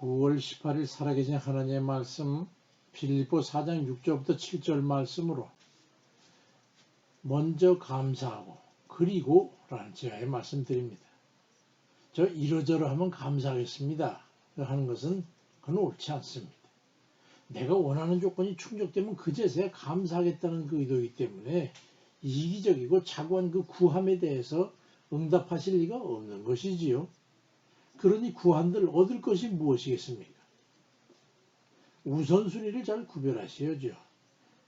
9월 18일 살아계신 하나님의 말씀 빌립보 4장 6절부터 7절 말씀으로 먼저 감사하고 그리고 라는 제가의 말씀드립니다. 저 이러저러 하면 감사하겠습니다. 하는 것은 그건 옳지 않습니다. 내가 원하는 조건이 충족되면 그제서야 감사하겠다는 그 의도이기 때문에 이기적이고 자고한 그 구함에 대해서 응답하실 리가 없는 것이지요. 그러니 구한들 얻을 것이 무엇이겠습니까? 우선순위를 잘 구별하셔야죠.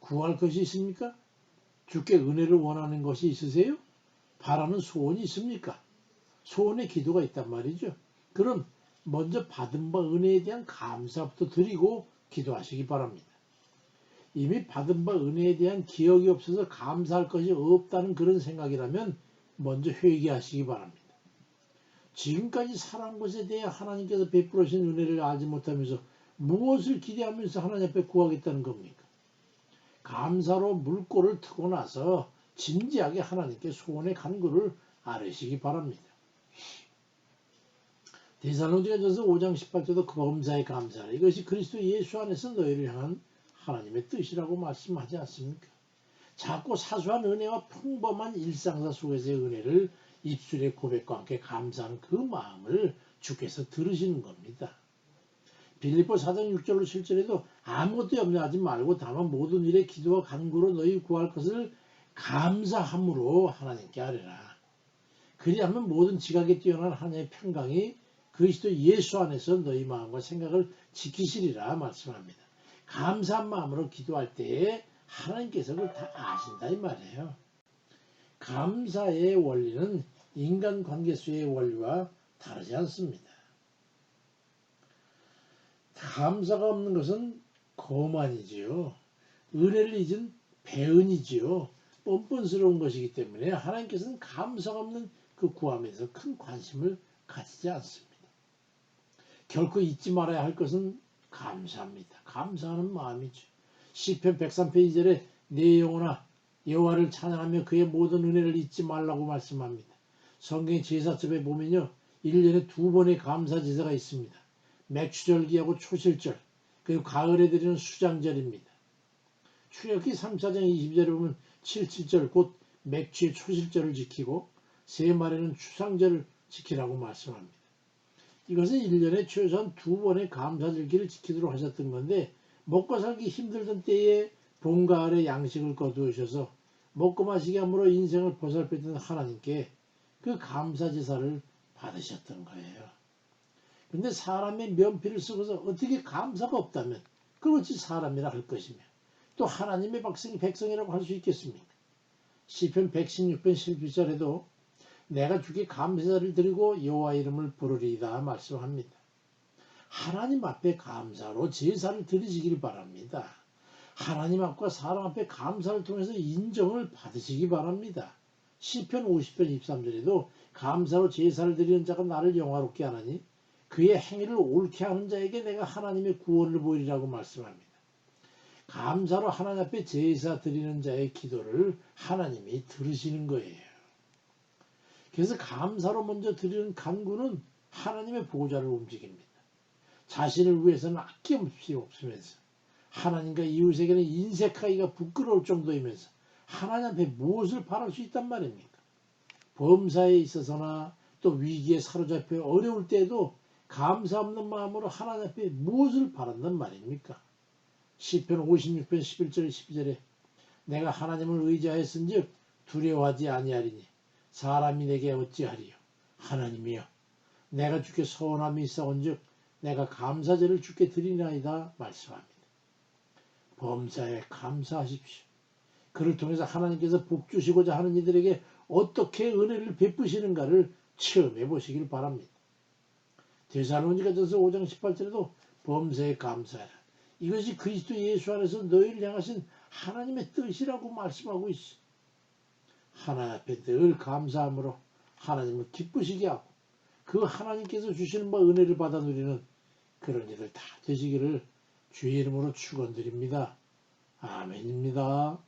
구할 것이 있습니까? 주께 은혜를 원하는 것이 있으세요? 바라는 소원이 있습니까? 소원의 기도가 있단 말이죠. 그럼 먼저 받은 바 은혜에 대한 감사부터 드리고 기도하시기 바랍니다. 이미 받은 바 은혜에 대한 기억이 없어서 감사할 것이 없다는 그런 생각이라면 먼저 회개하시기 바랍니다. 지금까지 살아온 것에 대해 하나님께서 베풀어 신 은혜를 알지 못하면서 무엇을 기대하면서 하나님 앞에 구하겠다는 겁니까? 감사로 물꼬를 트고 나서 진지하게 하나님께 소원의 간구를 아뢰시기 바랍니다. 대살로니가전서 5장 18절도 그 범사에 감사하라. 이것이 그리스도 예수 안에서 너희를 향한 하나님의 뜻이라고 말씀하지 않습니까? 작고 사소한 은혜와 평범한 일상사 속에서의 은혜를 입술의 고백과 함께 감사하는 그 마음을 주께서 들으시는 겁니다. 빌립보 4장 6절로 7절에도 아무것도 염려하지 말고 다만 모든 일에 기도와 간구로 너희 구할 것을 감사함으로 하나님께 하리라. 그리하면 모든 지각에 뛰어난 하나님의 평강이 그리스도 예수 안에서 너희 마음과 생각을 지키시리라 말씀합니다. 감사한 마음으로 기도할 때에 하나님께서 그걸 다 아신다 이 말이에요. 감사의 원리는 인간 관계수의 원리와 다르지 않습니다. 감사가 없는 것은 거만이지요. 은혜를 잊은 배은이지요. 뻔뻔스러운 것이기 때문에 하나님께서는 감사가 없는 그 구함에서 큰 관심을 가지지 않습니다. 결코 잊지 말아야 할 것은 감사합니다. 감사하는 마음이죠. 시편 103페이지에 내 영혼아 여호와를 찬양하며 그의 모든 은혜를 잊지 말라고 말씀합니다. 성경 제사집에 보면요. 1년에 두 번의 감사 제사가 있습니다. 맥추절기하고 초실절 그리고 가을에 드리는 수장절입니다. 출애굽기 3, 4장 20절에 보면 7, 7절 곧 맥추의 초실절을 지키고 세 마리는 추상절을 지키라고 말씀합니다. 이것은 1년에 최소한 두 번의 감사절기를 지키도록 하셨던 건데 먹고 살기 힘들던 때에 봄, 가을에 양식을 거두으셔서 먹고 마시게 함으로 인생을 보살펴던 하나님께 그 감사제사를 받으셨던 거예요. 근데 사람의 면피를 쓰고서 어떻게 감사가 없다면 그렇지 사람이라 할 것이며 또 하나님의 백성, 백성이라고 할 수 있겠습니까? 시편 116편 12절에도 내가 주께 감사를 드리고 여호와 이름을 부르리이다 말씀합니다. 하나님 앞에 감사로 제사를 드리시길 바랍니다. 하나님 앞과 사람 앞에 감사를 통해서 인정을 받으시기 바랍니다. 시편 50편 23절에도 감사로 제사를 드리는 자가 나를 영화롭게 하나니 그의 행위를 옳게 하는 자에게 내가 하나님의 구원을 보이리라고 말씀합니다. 감사로 하나님 앞에 제사 드리는 자의 기도를 하나님이 들으시는 거예요. 그래서 감사로 먼저 드리는 간구는 하나님의 보호자를 움직입니다. 자신을 위해서는 아낌없이 없으면서 하나님과 이웃에게는 인색하기가 부끄러울 정도이면서 하나님 앞에 무엇을 바랄 수 있단 말입니까? 범사에 있어서나 또 위기에 사로잡혀 어려울 때도 감사 없는 마음으로 하나님 앞에 무엇을 바란단 말입니까? 시편 56편 11절 12절에 내가 하나님을 의지하였은즉 두려워하지 아니하리니 사람이 내게 어찌하리요 하나님이여 내가 주께 서원함이 있어온즉 내가 감사제를 주께 드리나이다 말씀합니다. 범사에 감사하십시오. 그를 통해서 하나님께서 복 주시고자 하는 이들에게 어떻게 은혜를 베푸시는가를 체험해 보시길 바랍니다. 대사로니가전서 5장 18절에도 범사에 감사해라. 이것이 그리스도 예수 안에서 너희를 향하신 하나님의 뜻이라고 말씀하고 있어. 하나님 앞에 늘 감사함으로 하나님을 기쁘시게 하고 그 하나님께서 주시는 바 은혜를 받아 누리는 그런 일을 다 되시기를 주의 이름으로 축원드립니다. 아멘입니다.